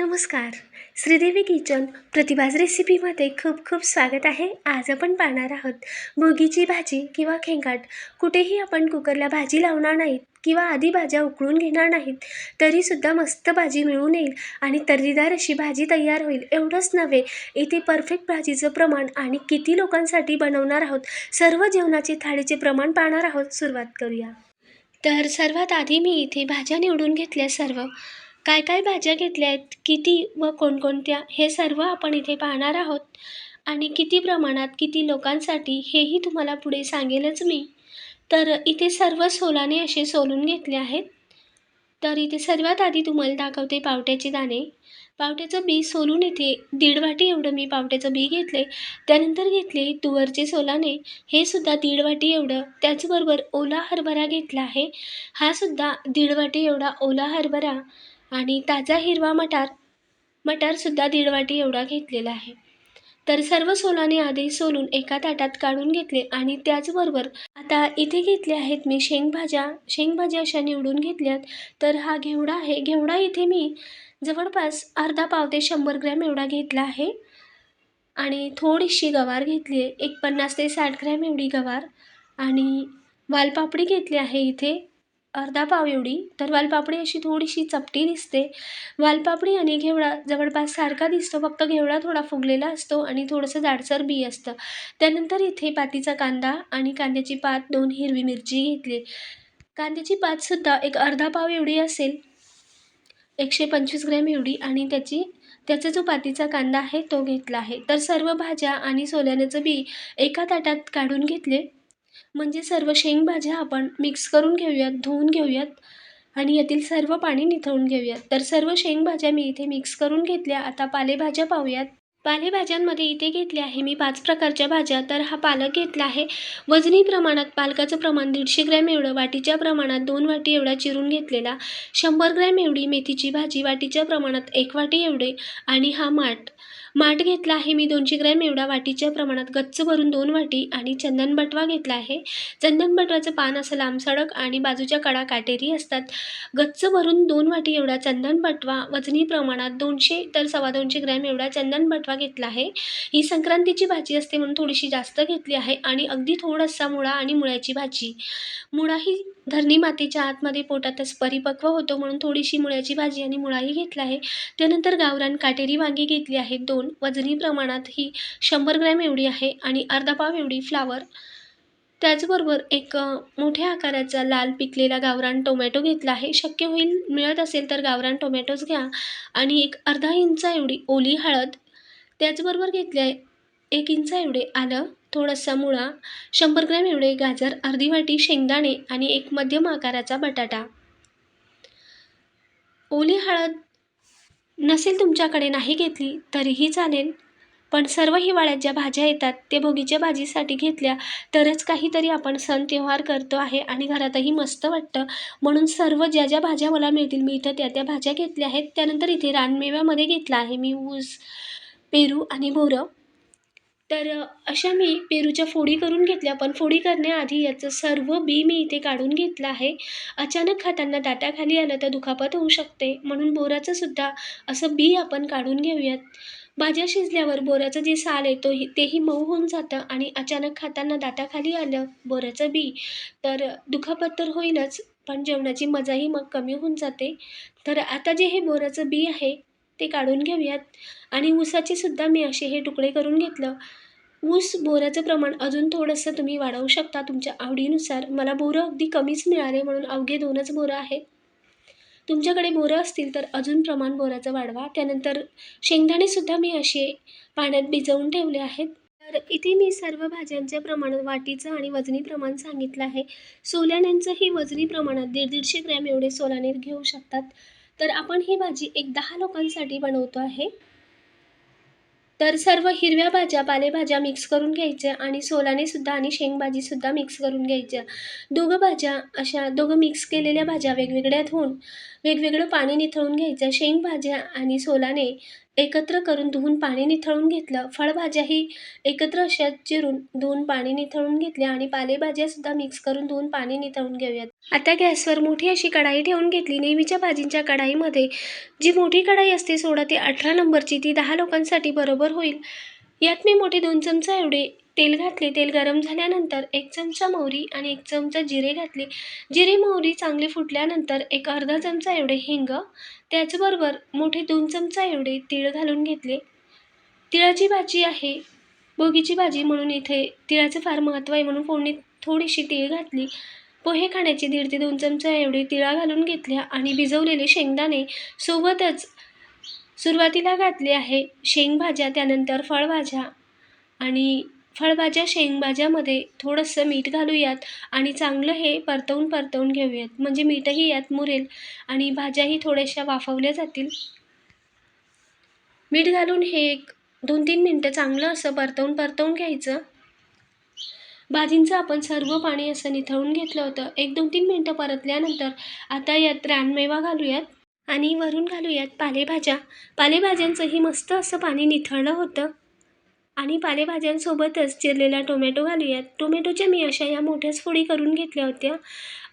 नमस्कार. श्रीदेवी किचन प्रतिभाज रेसिपीमध्ये खूप खूप स्वागत आहे. आज आपण पाहणार आहोत भोगीची भाजी किंवा खेंगाट. कुठेही आपण कुकरला भाजी लावणार नाहीत किंवा आधी भाज्या उकळून घेणार नाहीत तरीसुद्धा मस्त भाजी मिळून येईल आणि तर्रीदार अशी भाजी तयार होईल एवढंच नव्हे इथे परफेक्ट भाजीचं प्रमाण आणि किती लोकांसाठी बनवणार आहोत सर्व जेवणाचे थाळीचे प्रमाण पाहणार आहोत सुरुवात करूया. तर सर्वात आधी मी इथे भाज्या निवडून घेतल्या सर्व. काय काय भाज्या घेतल्या आहेत किती व कोणकोणत्या? हे सर्व आपण इथे पाहणार आहोत. आणि किती प्रमाणात किती लोकांसाठी हेही तुम्हाला पुढे सांगेलच मी. तर इथे सर्व सोलाने असे सोलून घेतले आहेत. तर इथे सर्वात आधी तुम्हाला दाखवते पावट्याचे दाणे. पावट्याचं बी सोलून इथे दीड वाटी एवढं मी पावट्याचं बी घेतले. त्यानंतर घेतले तुवरचे सोलाने. हे सुद्धा दीड वाटी एवढं. त्याचबरोबर ओला हरभरा घेतला आहे. हा सुद्धा दीड वाटी एवढा ओला हरभरा. आणि ताजा हिरवा मटार मटारसुद्धा दीड वाटी एवढा घेतलेला आहे. तर सर्व सोलाने आधी सोलून एका ताटात काढून घेतले आणि त्याचबरोबर आता इथे घेतले आहेत मी शेंगभाज्या. शेंगभाज्या अशा निवडून घेतल्यात. तर हा घेवडा आहे. घेवडा इथे मी जवळपास अर्धा पाव ते शंभर ग्रॅम एवढा घेतला आहे. आणि थोडीशी गवार घेतली आहे. एक पन्नास ते साठ ग्रॅम एवढी गवार आणि वालपापडी घेतली आहे इथे. अर्धा पाव एवढी तर वालपापडी अशी थोडीशी चपटी दिसते. वालपापडी आणि घेवडा जवळपास सारखा दिसतो फक्त घेवडा थोडा फुगलेला असतो आणि थोडंसं जाडसर बी असतं. त्यानंतर इथे पातीचा कांदा आणि कांद्याची पात दोन हिरवी मिरची घेतली. कांद्याची पातसुद्धा एक अर्धा पाव एवढी असेल एकशे पंचवीस ग्रॅम एवढी आणि त्याची त्याचा जो पातीचा कांदा आहे तो घेतला आहे. तर सर्व भाज्या आणि सोल्याण्याचं बी एका ताटात काढून घेतले. म्हणजे सर्व शेंगभाज्या आपण मिक्स करून घेऊयात धुवून घेऊयात आणि यातील सर्व पाणी निथळून घेऊयात. तर सर्व शेंगभाज्या मी इथे मिक्स करून घेतल्या. आता पालेभाज्या पाहूयात. पालेभाज्यांमध्ये इथे घेतले आहे मी पाच प्रकारच्या भाज्या. तर हा पालक घेतला आहे. वजनी प्रमाणात पालकाचं प्रमाण दीडशे ग्रॅम एवढं वाटीच्या प्रमाणात दोन वाटी एवढा चिरून घेतलेला. शंभर ग्रॅम एवढी मेथीची भाजी वाटीच्या प्रमाणात एक वाटी एवढे आणि हा माठ. माठ घेतला आहे मी दोनशे ग्रॅम एवढा वाटीच्या प्रमाणात गच्च भरून दोन वाटी आणि चंदन बटवा घेतला आहे. चंदन बटवाचं पान असं लांबसडक आणि बाजूच्या कडा काटेरी असतात. गच्च भरून दोन वाटी एवढा चंदन बटवा वजनी प्रमाणात दोनशे तर सव्वा दोनशे ग्रॅम एवढा चंदन बटवा घेतला आहे. ही संक्रांतीची भाजी असते म्हणून थोडीशी जास्त घेतली आहे आणि अगदी थोडासा मुळा आणि मुळ्याची भाजी. मुळा ही धरणी मातेच्या आतमध्ये पोटातच परिपक्व होतो म्हणून थोडीशी मुळ्याची भाजी आणि मुळाही घेतला आहे. त्यानंतर गावरान काटेरी वांगी घेतली आहेत दोन वजनी प्रमाणात ही शंभर ग्रॅम एवढी आहे आणि अर्धा पाव एवढी फ्लावर. त्याचबरोबर एक मोठ्या आकाराचा लाल पिकलेला गावरान टोमॅटो घेतला आहे. शक्य होईल मिळत असेल तर गावरान टोमॅटोच घ्या. आणि एक अर्धा इंच एवढी ओली हळद. त्याचबरोबर घेतले आहे. एक इंच एवढे आलं. थोडासा मुळा शंभर ग्रॅम एवढे गाजर अर्धी वाटी शेंगदाणे आणि एक मध्यम आकाराचा बटाटा. ओली हळद नसेल तुमच्याकडे नाही घेतली तरीही चालेल पण सर्व हिवाळ्यात ज्या भाज्या येतात ते भोगीच्या भाजीसाठी घेतल्या तरच काहीतरी आपण सण त्योहार करतो आहे आणि घरातही मस्त वाटतं. म्हणून सर्व ज्या ज्या भाज्या मला मिळतील मी इथं त्या त्या भाज्या घेतल्या आहेत. त्यानंतर इथे रानमेव्यामध्ये घेतला आहे मी ऊस पेरू आणि बोरं. तर अशा मी पेरूच्या फोडी करून घेतल्या पण फोडी करण्याआधी याचं सर्व बी मी इथे काढून घेतलं आहे. अचानक खाताना दाताखाली आलं तर दुखापत होऊ शकते. म्हणून बोराचं सुद्धा असं बी आपण काढून घेऊयात. भाज्या शिजल्यावर बोराचं जे साल आहे तो तेही मऊ होऊन जातं आणि अचानक खाताना दाताखाली आलं बोराचं बी. तर दुखापत तर होईलच पण जेवणाची मजाही मग कमी होऊन जाते. तर आता जे हे बोराचं बी आहे ते काढून घेऊयात. आणि ऊसाचे सुद्धा मी असे हे तुकडे करून घेतलं. ऊस बोराचं प्रमाण अजून थोडंसं तुम्ही वाढवू शकता तुमच्या आवडीनुसार. मला बोरं अगदी कमीच मिळाले म्हणून अवघे दोनच बोरं आहेत. तुमच्याकडे बोरं असतील तर अजून प्रमाण बोराचं वाढवा. त्यानंतर शेंगदाणेसुद्धा मी असे पाण्यात भिजवून ठेवले आहेत. तर इथे मी सर्व भाज्यांच्या प्रमाण वाटीचं आणि वजनी प्रमाण सांगितलं आहे. सोलाण्यांचंही वजनी प्रमाणात दीड दीडशे ग्रॅम एवढे सोलाने घेऊ शकतात. तर आपण ही भाजी एक दहा लोकांसाठी बनवतो आहे. तर सर्व हिरव्या भाज्या पालेभाज्या मिक्स करून घ्यायच्या आणि सोलानेसुद्धा आणि शेंगभाजीसुद्धा मिक्स करून घ्यायच्या. दोघं भाज्या अशा दोघं मिक्स केलेल्या भाज्या वेगवेगळ्या धुवून वेगवेगळं पाणी निथळून घ्यायचं. शेंगभाज्या आणि सोलाने एकत्र करून धुवून पाणी निथळून घेतलं. फळभाज्याही एकत्र अशा चिरून धुवून पाणी निथळून घेतल्या आणि पालेभाज्यासुद्धा मिक्स करून धुवून पाणी निथळून घेऊयात. आता गॅसवर मोठी अशी कढाई ठेवून घेतली. नेहमीच्या भाजींच्या कढाईमध्ये जी मोठी कढाई असते सोळा ते अठरा नंबरची ती दहा लोकांसाठी बरोबर होईल. यात मी मोठे दोन चमचा एवढे तेल घातले. तेल गरम झाल्यानंतर एक चमचा मोहरी आणि एक चमचा जिरे घातले. जिरे मोहरी चांगली फुटल्यानंतर एक अर्धा चमचा एवढे हिंग त्याचबरोबर मोठे दोन चमचा एवढे तीळ घालून घेतले. तिळाची भाजी आहे बोगीची भाजी म्हणून इथे तिळाचं फार महत्त्व आहे म्हणून फोडणीत थोडीशी तीळ घातली. पोहे खाण्याचे दीड ते दोन चमचा एवढे तिळा घालून घेतल्या आणि भिजवलेले शेंगदाणे सोबतच सुरुवातीला घातले आहे. शेंगभाज्या त्यानंतर फळभाज्या आणि फळभाज्या शेंगभाज्यामध्ये थोडंसं मीठ घालूयात आणि चांगलं हे परतवून परतवून घेऊयात. म्हणजे मीठही यात मुरेल आणि भाज्याही थोड्याशा वाफवल्या जातील. मीठ घालून हे एक दोन तीन मिनटं चांगलं असं परतवून परतवून घ्यायचं. भाजींचं आपण सर्व पाणी असं निथळून घेतलं होतं. एक दोन तीन मिनटं परतल्यानंतर आता यात रानमेवा घालूयात आणि वरून घालूयात पालेभाज्या. पालेभाज्यांचंही मस्त असं पाणी निथळलं होतं. आणि पालेभाज्यांसोबतच चिरलेला टोमॅटो घालूयात. टोमॅटोच्या मी अशा या मोठ्याच फोडी करून घेतल्या होत्या.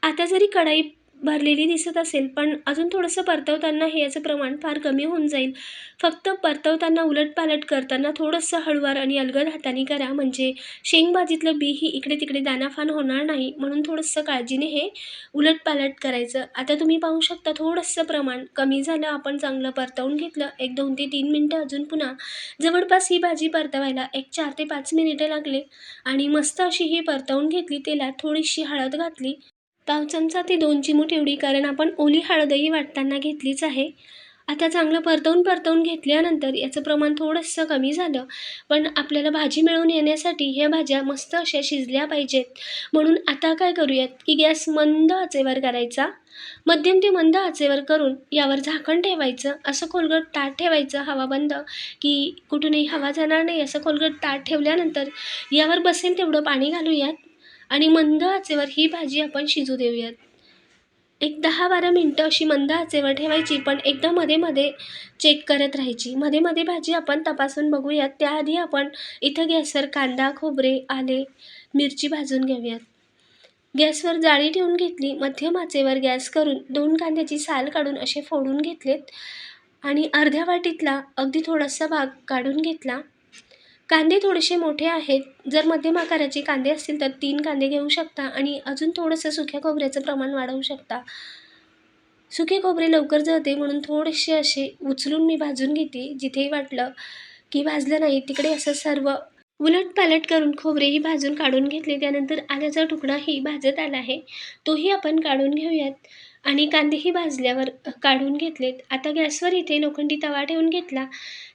आता जरी कढाई भरलेली दिसत असेल पण अजून थोडंसं परतवताना हे याचं प्रमाण फार कमी होऊन जाईल. फक्त परतवताना उलटपालट करताना थोडंसं हळूवार आणि अलगद हाताने करा म्हणजे शेंगभाजीतलं बी ही इकडे तिकडे दानाफान होणार नाही म्हणून थोडंसं काळजीने हे उलटपालट करायचं. आता तुम्ही पाहू शकता थोडंसं प्रमाण कमी झालं आपण चांगलं परतवून घेतलं. एक दोन ते तीन मिनटं अजून पुन्हा. जवळपास ही भाजी परतवायला एक चार ते पाच मिनिटं लागले आणि मस्त अशी ही परतवून घेतली तेलात थोडीशी हळद घातली. पाव चमचा ते दोन चिमूट एवढी कारण आपण ओली हळदही वाटताना घेतलीच आहे. आता चांगलं परतवून परतवून घेतल्यानंतर याचं प्रमाण थोडंसं कमी झालं. पण आपल्याला भाजी मिळवून येण्यासाठी ह्या भाज्या मस्त अशा शिजल्या पाहिजेत. म्हणून आता काय करूयात की गॅस मंद आचेवर करायचा. मध्यम ते मंद आचेवर करून यावर झाकण ठेवायचं. असं खोलगट ताट ठेवायचं हवा बंद की कुठूनही हवा जाणार नाही. असं खोलगट ताट ठेवल्यानंतर यावर बसेल तेवढं पाणी घालूयात. आणि मंद आचेवर ही भाजी आपण शिजू देऊयात. एक दहा बारा मिनटं अशी मंद आचेवर ठेवायची पण एकदा मध्ये मध्ये चेक करत राहायची. मध्ये मध्ये भाजी आपण तपासून बघूयात. त्याआधी आपण इथं गॅसवर कांदा खोबरे आले मिरची भाजून घेऊयात. गॅसवर जाळी ठेवून घेतली मध्यम आचेवर गॅस करून दोन कांद्याची साल काढून असे फोडून घेतलेत आणि अर्ध्या वाटीतला अगदी थोडासा भाग काढून घेतला. कांदे थोडेसे मोठे आहेत. जर मध्यम आकाराचे कांदे असतील तर तीन कांदे घेऊ शकता आणि अजून थोडंसं सुक्या खोबऱ्याचं प्रमाण वाढवू शकता. सुके खोबरे लवकर जळते म्हणून थोडेसे असे उचलून मी भाजून घेते. जिथेही वाटलं की भाजलं नाही तिकडे असं सर्व उलट पालट करून खोबरेही भाजून काढून घेतले. त्यानंतर आल्याचा तुकडाही भाजत आला आहे. तोही आपण काढून घेऊयात. आणि कांदेही भाजल्यावर काढून घेतलेत. आता गॅसवर इथे लोखंडी तवा ठेवून घेतला.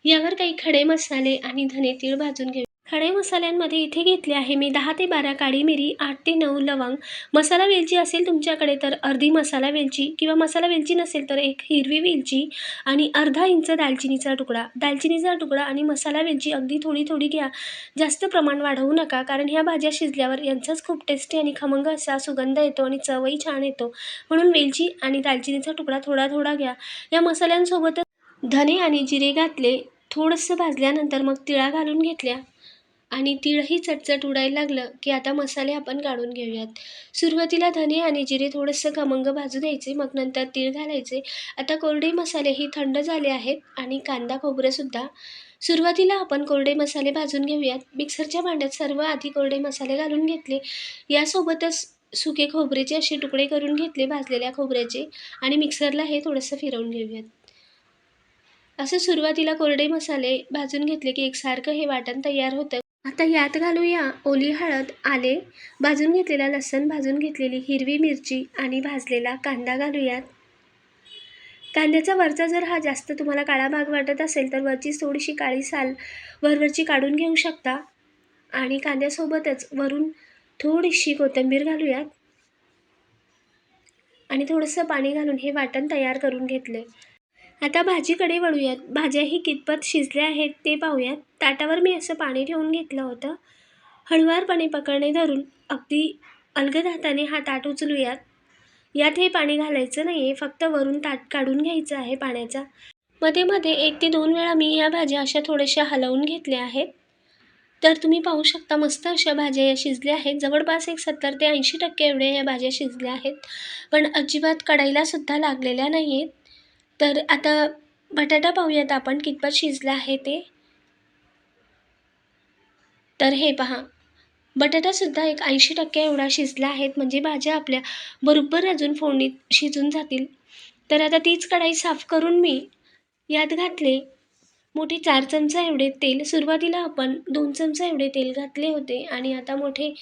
यावर काही खडे मसाले आणि धने तीळ भाजून घेऊ. खडे मसाल्यांमध्ये इथे घेतले आहे. मी दहा ते बारा काळी मिरी आठ ते नऊ लवंग मसाला वेलची असेल तुमच्याकडे तर अर्धी मसाला वेलची किंवा मसाला वेलची नसेल तर एक हिरवी वेलची आणि अर्धा इंच दालचिनीचा तुकडा. दालचिनीचा तुकडा आणि मसाला वेलची अगदी थोडी थोडी घ्या. जास्त प्रमाण वाढवू नका कारण ह्या भाज्या शिजल्यावर यांचाच खूप टेस्टी आणि खमंग असा सुगंध येतो आणि चवही छान येतो. म्हणून वेलची आणि दालचिनीचा तुकडा थोडा थोडा घ्या. या मसाल्यांसोबतच धने आणि जिरे घातले. थोडंसं भाजल्यानंतर मग तिळा घालून घेतल्या. आणि तिळही चटचट उडायला लागलं की आता मसाले आपण काढून घेऊयात. सुरुवातीला धने आणि जिरे थोडंसं खमंग भाजू द्यायचे मग नंतर तीळ घालायचे. आता कोरडे मसालेही थंड झाले आहेत आणि कांदा खोबरंसुद्धा. सुरुवातीला आपण कोरडे मसाले भाजून घेऊयात. मिक्सरच्या भांड्यात सर्व आधी कोरडे मसाले घालून घेतले. यासोबतच सुके खोबरेचे असे तुकडे करून घेतले भाजलेल्या खोबऱ्याचे आणि मिक्सरला हे थोडंसं फिरवून घेऊयात. असं सुरुवातीला कोरडे मसाले भाजून घेतले की एकसारखं हे वाटण तयार होतं. आता यात घालूया ओली हळद आले भाजून घेतलेला लसण भाजून घेतलेली हिरवी मिरची आणि भाजलेला कांदा घालूयात. कांद्याचा वरचा जर हा जास्त तुम्हाला काळा भाग वाटत असेल तर वरची थोडीशी काळी साल वरवरची काढून घेऊ शकता. आणि कांद्यासोबतच वरून थोडीशी कोथिंबीर घालूयात. आणि थोडंसं पाणी घालून हे वाटण तयार करून घेतले आता भाजीकडे वळूयात. भाज्याही कितपत शिजल्या आहेत ते पाहूयात. ताटावर मी असं पाणी ठेवून घेतलं होतं. हळुवारपणे पकडणे धरून अगदी अलगद हाताने हा ताट उचलूयात. यात हे पाणी घालायचं नाही आहे फक्त वरून ताट काढून घ्यायचं आहे पाण्याचा. मध्ये मध्ये एक ते दोन वेळा मी या भाज्या अशा थोड्याशा हलवून घेतल्या आहेत. तर तुम्ही पाहू शकता मस्त अशा भाज्या या शिजल्या आहेत. जवळपास एक सत्तर ते ऐंशी टक्के एवढ्या या भाज्या शिजल्या आहेत. पण अजिबात कढईलासुद्धा लागलेल्या नाही आहेत तर आता बटाटा पाहूयात आपण कितपत शिजला आहे ते. तर हे पहा बटाटासुद्धा एक ऐंशी टक्के एवढा शिजला आहेत म्हणजे भाज्या आपल्या बरोबर अजून फोडणीत शिजून जातील. तर आता तीच कढाई साफ करून मी यात घातले. मोठे चार चमचा एवढे तेल सुरुवातीला आपण दोन चमचा एवढे तेल घातले होते आणि आता मोठे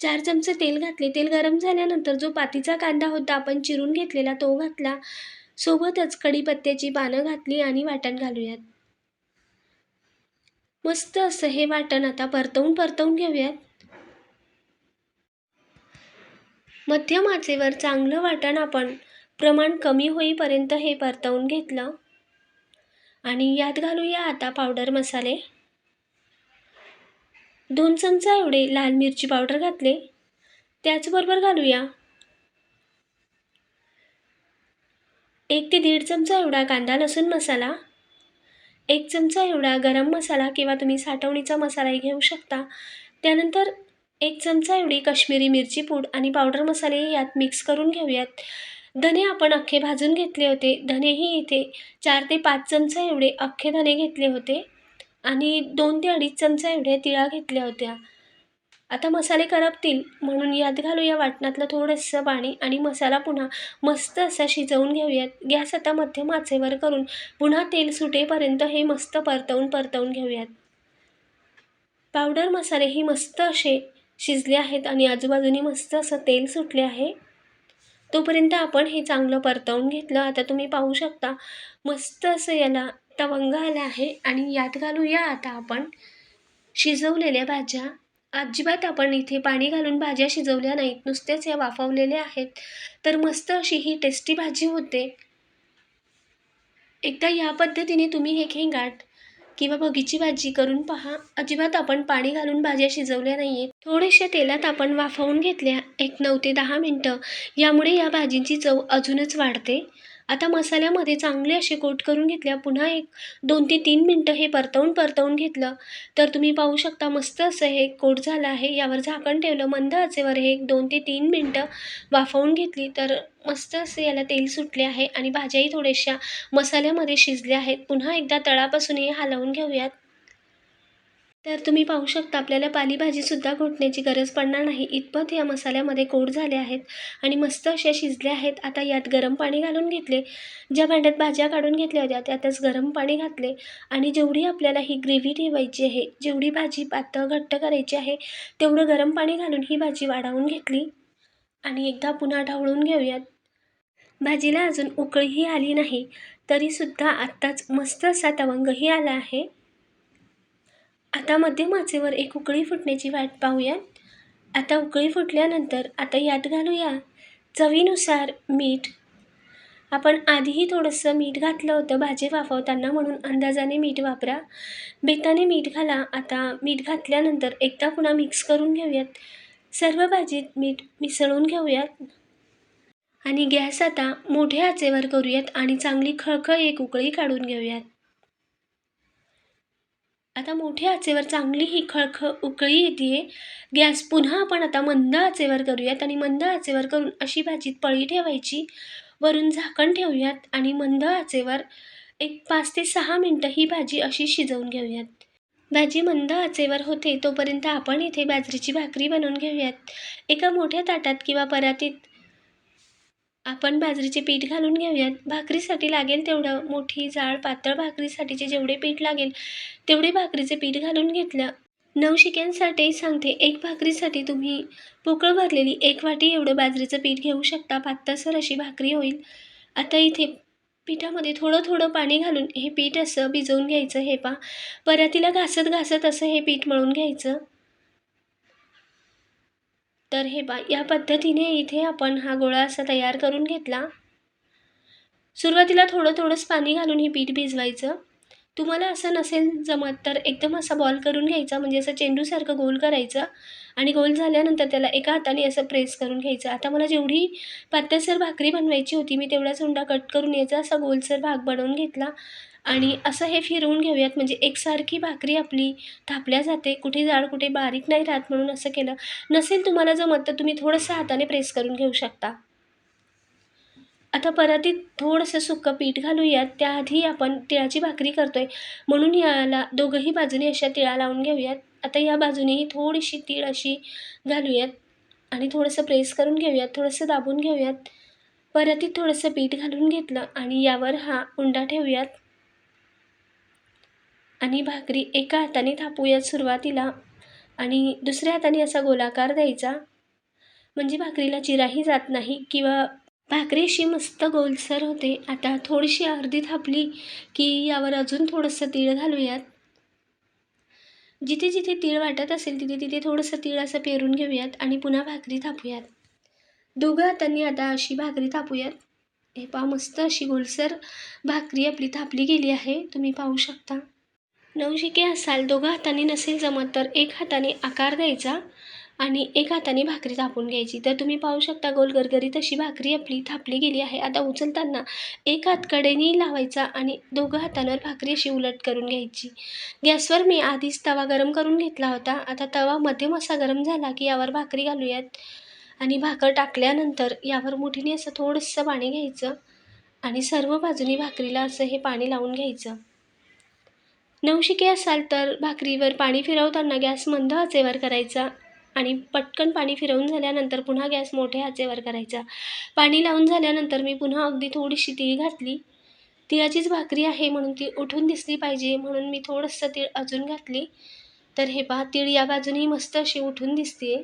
चार चमचे तेल घातले. तेल गरम झाल्यानंतर जो पातीचा कांदा होता आपण चिरून घेतलेला तो घातला. सोबतच कढीपत्त्याची पानं घातली आणि वाटण घालूयात. मस्त असं हे वाटण आता परतवून परतवून घेऊयात. मध्यम आचेवर चांगलं वाटण आपण प्रमाण कमी होईपर्यंत हे परतवून घेतलं. आणि यात घालूया आता पावडर मसाले. दोन चमचा एवढे लाल मिरची पावडर घातले. त्याचबरोबर घालूया एक ते दीड चमचा एवढा कांदा लसूण मसाला एक चमचा एवढा गरम मसाला किंवा तुम्ही साठवणीचा मसालाही घेऊ शकता. त्यानंतर एक चमचा एवढी काश्मीरी मिरची पूड आणि पावडर मसाले यात मिक्स करून घेऊयात. धने आपण अख्खे भाजून घेतले होते. धनेही इथे चार ते पाच चमचा एवढे अख्खे धने घेतले होते आणि दोन ते अडीच चमचा एवढ्या तिळा घेतल्या होत्या. आता मसाले करपतील म्हणून यात घालूया वाटणातलं थोडंसं पाणी आणि मसाला पुन्हा मस्त असा शिजवून घेऊयात. गॅस आता मध्यम आचेवर करून पुन्हा तेल सुटेपर्यंत हे मस्त परतवून परतवून घेऊयात. पावडर मसाले ही मस्त असे शिजले आहेत आणि आजूबाजूनी मस्त असं तेल सुटले आहे. तोपर्यंत आपण हे चांगलं परतवून घेतलं. आता तुम्ही पाहू शकता मस्त असं याला तवंग आला आहे आणि यात घालूया आता आपण शिजवलेल्या भाज्या. अजिबात आपण इथे पाणी घालून भाज्या शिजवल्या नाहीत नुसतेच या वाफवलेल्या आहेत. तर मस्त अशी ही टेस्टी भाजी होते. एकदा या पद्धतीने तुम्ही हे खेंगाट किंवा भगीची भाजी करून पहा. अजिबात आपण पाणी घालून भाज्या शिजवल्या नाही आहेत थोडेशा तेलात आपण वाफवून घेतल्या. एक नऊ ते दहा मिनटं. यामुळे या भाजींची चव अजूनच वाढते. आता मसाल्यामध्ये चांगले असे कोट करून घेतल्या पुन्हा एक दोन ते तीन मिनटं हे परतवून परतवून घेतलं. तर तुम्ही पाहू शकता मस्त असं हे कोट झालं आहे. यावर झाकण ठेवलं मंद आचेवर हे एक दोन ते तीन मिनटं वाफवून घेतली. तर मस्त असं याला तेल सुटले आहे आणि भाज्याही थोड्याशा मसाल्यामध्ये शिजल्या आहेत. पुन्हा एकदा तळापासून हे हलवून घेऊयात. तर तुम्ही पाहू शकता आपल्याला पालेभाजीसुद्धा घोटण्याची गरज पडणार नाही. इतपत या मसाल्यामध्ये कोड झाले आहेत आणि मस्त अशा शिजल्या आहेत. आता यात गरम पाणी घालून घेतले. ज्या भांड्यात भाज्या काढून घेतल्या होत्या त्यातच गरम पाणी घातले. आणि जेवढी आपल्याला ही ग्रेव्ही ठेवायची आहे जेवढी भाजी पातळ घट्ट करायची आहे तेवढं गरम पाणी घालून ही भाजी वाढवून घेतली. आणि एकदा पुन्हा ढवळून घेऊयात. भाजीला अजून उकळीही आली नाही. तरीसुद्धा आत्ताच मस्त असा तवंगही आला आहे. आता मध्यम आचेवर एक उकळी फुटण्याची वाट पाहूयात. आता उकळी फुटल्यानंतर आता यात घालूया चवीनुसार मीठ. आपण आधीही थोडंसं मीठ घातलं होतं भाजी वाफवताना म्हणून अंदाजाने मीठ वापरा. बेताने मीठ घाला. आता मीठ घातल्यानंतर एकदा पुन्हा मिक्स करून घेऊयात. सर्व भाजीत मीठ मिसळून घेऊयात. आणि गॅस आता मोठ्या आचेवर करूयात आणि चांगली खळखळ एक उकळी काढून घेऊयात. आता मोठ्या आचेवर चांगली ही खळखळ उकळी येते गॅस पुन्हा आपण आता मंद आचेवर करूयात आणि मंद आचेवर करून अशी भाजीत पळी ठेवायची. वरून झाकण ठेवूयात आणि मंद आचेवर एक पाच ते सहा मिनटं ही भाजी अशी शिजवून घेऊयात. भाजी मंद आचेवर होते तोपर्यंत आपण इथे बाजरीची भाकरी बनवून घेऊयात. एका मोठ्या ताटात किंवा परातीत आपण बाजरीचे पीठ घालून घेऊयात. भाकरीसाठी लागेल तेवढं मोठी जाळ पातळ भाकरीसाठीचे जेवढे पीठ लागेल तेवढे भाकरीचे पीठ घालून घेतलं. नवशिक्यांसाठी सांगते एक भाकरीसाठी तुम्ही पोकळ भरलेली एक वाटी एवढं बाजरीचं पीठ घेऊ शकता. पातळसर अशी भाकरी होईल. आता इथे पिठामध्ये थोडं थोडं पाणी घालून हे पीठ असं भिजवून घ्यायचं हे पा परातीला घासत घासत असं हे पीठ मळून घ्यायचं. तर हे बा या पद्धतीने इथे आपण हा गोळा असा तयार करून घेतला. सुरुवातीला थोडं थोडंच पाणी घालून हे पीठ भिजवायचं. तुम्हाला असं नसेल जमत तर एकदम असा बॉल करून घ्यायचा म्हणजे असं चेंडूसारखं गोल करायचं आणि गोल झाल्यानंतर त्याला एका हाताने असं प्रेस करून घ्यायचं. आता मला जेवढी पातळसर भाकरी बनवायची होती मी तेवढाच उंडा कट करून याचा असा गोलसर भाग बनवून घेतला. आणि असं हे फिरवून घेऊयात. म्हणजे एकसारखी भाकरी आपली थापल्या जाते. कुठे जाड कुठे बारीक नाही राहत म्हणून असं केलं नसेल तुम्हाला जमत तर तुम्ही थोडंसं हाताने प्रेस करून घेऊ शकता. आता परातीत थोडंसं सुक्कं पीठ घालूयात. त्याआधी आपण तिळाची भाकरी करतोय. म्हणून याला दोघंही बाजूने अशा तिळा लावून घेऊयात. आता या बाजूनेही थोडीशी तीळ अशी घालूयात आणि थोडंसं प्रेस करून घेऊयात. थोडंसं दाबून घेऊयात. परातीत थोडंसं पीठ घालून घेतलं आणि यावर हा उंडा ठेवूयात. आणि भाकरी एका हाताने थापूयात सुरुवातीला आणि दुसऱ्या हाताने असा गोलाकार द्यायचा. म्हणजे भाकरीला चिराही जात नाही किंवा भाकरी अशी मस्त गोलसर होते. आता थोडीशी अर्धी थापली की यावर अजून थोडंसं तीळ घालूयात. जिथे जिथे तीळ वाटत असेल तिथे तिथे थोडंसं तीळ असं पेरून घेऊयात आणि पुन्हा भाकरी थापूयात. दोघं हातांनी आता अशी भाकरी थापूयात. हे पा मस्त अशी गोलसर भाकरी आपली थापली गेली आहे. तुम्ही पाहू शकता. नवशिके असाल दोघं हाताने नसेल जमत तर एक हाताने आकार द्यायचा आणि एक हाताने भाकरी थापून घ्यायची. तर तुम्ही पाहू शकता गोलगरगरीत अशी भाकरी आपली थापली गेली आहे. आता उचलताना एक हात कडेने लावायचा आणि दोघं हातांवर भाकरी अशी उलट करून घ्यायची. गॅसवर मी आधीच तवा गरम करून घेतला होता. आता तवा मध्यम असा गरम झाला की यावर भाकरी घालूयात आणि भाकर टाकल्यानंतर यावर मुठीने असं थोडंसं पाणी घ्यायचं आणि सर्व बाजूनी भाकरीला असं हे पाणी लावून घ्यायचं. नवशिके असाल तर भाकरीवर पाणी फिरवताना गॅस मंद आचेवर करायचा आणि पटकन पाणी फिरवून झाल्यानंतर पुन्हा गॅस मोठ्या आचेवर करायचा. पाणी लावून झाल्यानंतर मी पुन्हा अगदी थोडीशी तीळ घातली. तिळाचीच भाकरी आहे म्हणून ती उठून दिसली पाहिजे म्हणून मी थोडंसं तीळ अजून घातली. तर हे पहा तीळ या बाजूनही मस्त अशी उठून दिसते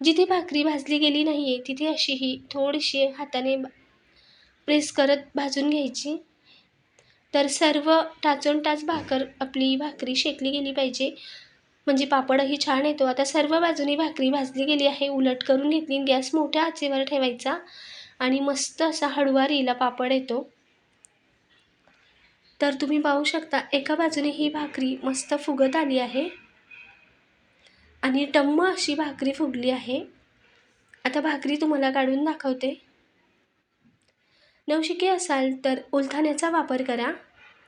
जिथे भाकरी भाजली गेली नाही आहे तिथे अशी ही थोडीशी हाताने प्रेस करत भाजून घ्यायची. तर सर्व टाचून टाच भाकर आपली भाकरी शेकली गेली पाहिजे. म्हणजे पापडही छान येतो. आता सर्व बाजूनी भाकरी भाजली गेली आहे. उलट करून घेतली. गॅस मोठ्या आचेवर ठेवायचा. आणि मस्त असा हळुवारीला पापड येतो. तर तुम्ही पाहू शकता एका बाजूने ही भाकरी मस्त फुगत आली आहे. आणि टम्म अशी भाकरी फुगली आहे. आता भाकरी तुम्हाला काढून दाखवते. नवशिके असाल तर उलथाण्याचा वापर करा.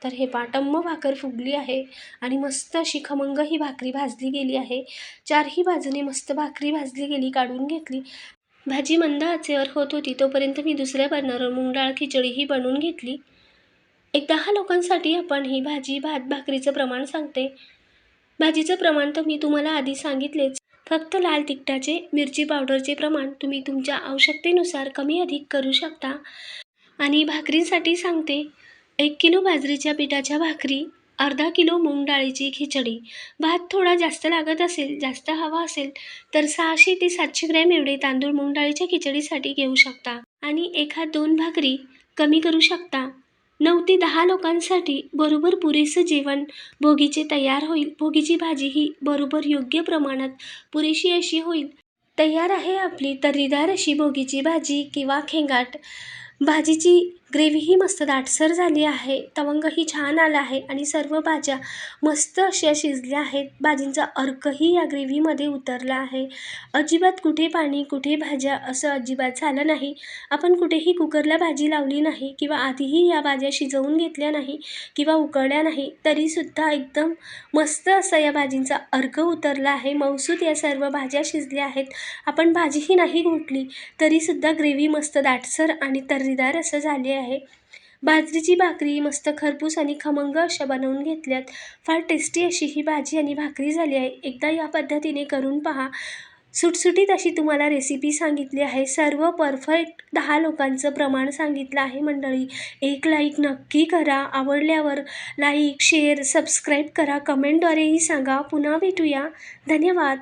तर हे पाटंब भाकर फुगली आहे आणि मस्त अशी खमंग ही भाकरी भाजली गेली आहे. चारही बाजूने मस्त भाकरी भाजली गेली काढून घेतली. भाजी मंद आचेवर होत होती तोपर्यंत मी दुसऱ्या बर्नरवर मुंगडाळ डाळ खिचडी ही बनवून घेतली. एक दहा लोकांसाठी आपण ही भाजी भात भाकरीचं प्रमाण सांगते. भाजीचं प्रमाण तर मी तुम्हाला आधी सांगितलेच. फक्त लाल तिखटाचे मिरची पावडरचे प्रमाण तुम्ही तुमच्या आवश्यकतेनुसार कमी अधिक करू शकता. आणि भाकरीसाठी सांगते एक किलो बाजरीच्या पिठाच्या भाकरी अर्धा किलो मूग डाळीची खिचडी. भात थोडा जास्त लागत असेल जास्त हवा असेल तर सहाशे ते सातशे ग्रॅम एवढे तांदूळ मूग डाळीच्या खिचडीसाठी घेऊ शकता. आणि एखाद दोन भाकरी कमी करू शकता. नऊ ते दहा लोकांसाठी बरोबर पुरेसं जेवण भोगीचे तयार होईल. भोगीची भाजी ही बरोबर योग्य प्रमाणात पुरेशी अशी होईल. तयार आहे आपली तर्रीदार अशी भोगीची भाजी किंवा खेंगाट. भाजीची ग्रेव्हीही मस्त दाटसर झाली आहे. तवंगही छान आला आहे आणि सर्व भाज्या मस्त अशा शिजल्या आहेत. भाजींचा अर्कही या ग्रेव्हीमध्ये उतरला आहे. अजिबात कुठे पाणी कुठे भाज्या असं अजिबात झालं नाही. आपण कुठेही कुकरला भाजी लावली नाही किंवा आधीही या भाज्या शिजवून घेतल्या नाही किंवा उकळल्या नाही तरीसुद्धा एकदम मस्त असा या भाजींचा अर्क उतरला आहे. मौसूद या सर्व भाज्या शिजल्या आहेत. आपण भाजीही नाही घोटली तरीसुद्धा ग्रेव्ही मस्त दाटसर आणि तर्रीदार असं झाले आहे. बाजरीची भाकरी मस्त खरपूस आणि खमंग अशा बनवून घेतल्यात. फार टेस्टी अशी ही भाजी आणि भाकरी झाली आहे. एकदा या पद्धतीने करून पहा. सुटसुटीत अशी तुम्हाला रेसिपी सांगितली आहे. सर्व परफेक्ट दहा लोकांचं प्रमाण सांगितलं आहे मंडळी. एक लाईक नक्की करा. आवडल्यावर लाईक शेअर सबस्क्राईब करा. कमेंटद्वारेही सांगा. पुन्हा भेटूया. धन्यवाद.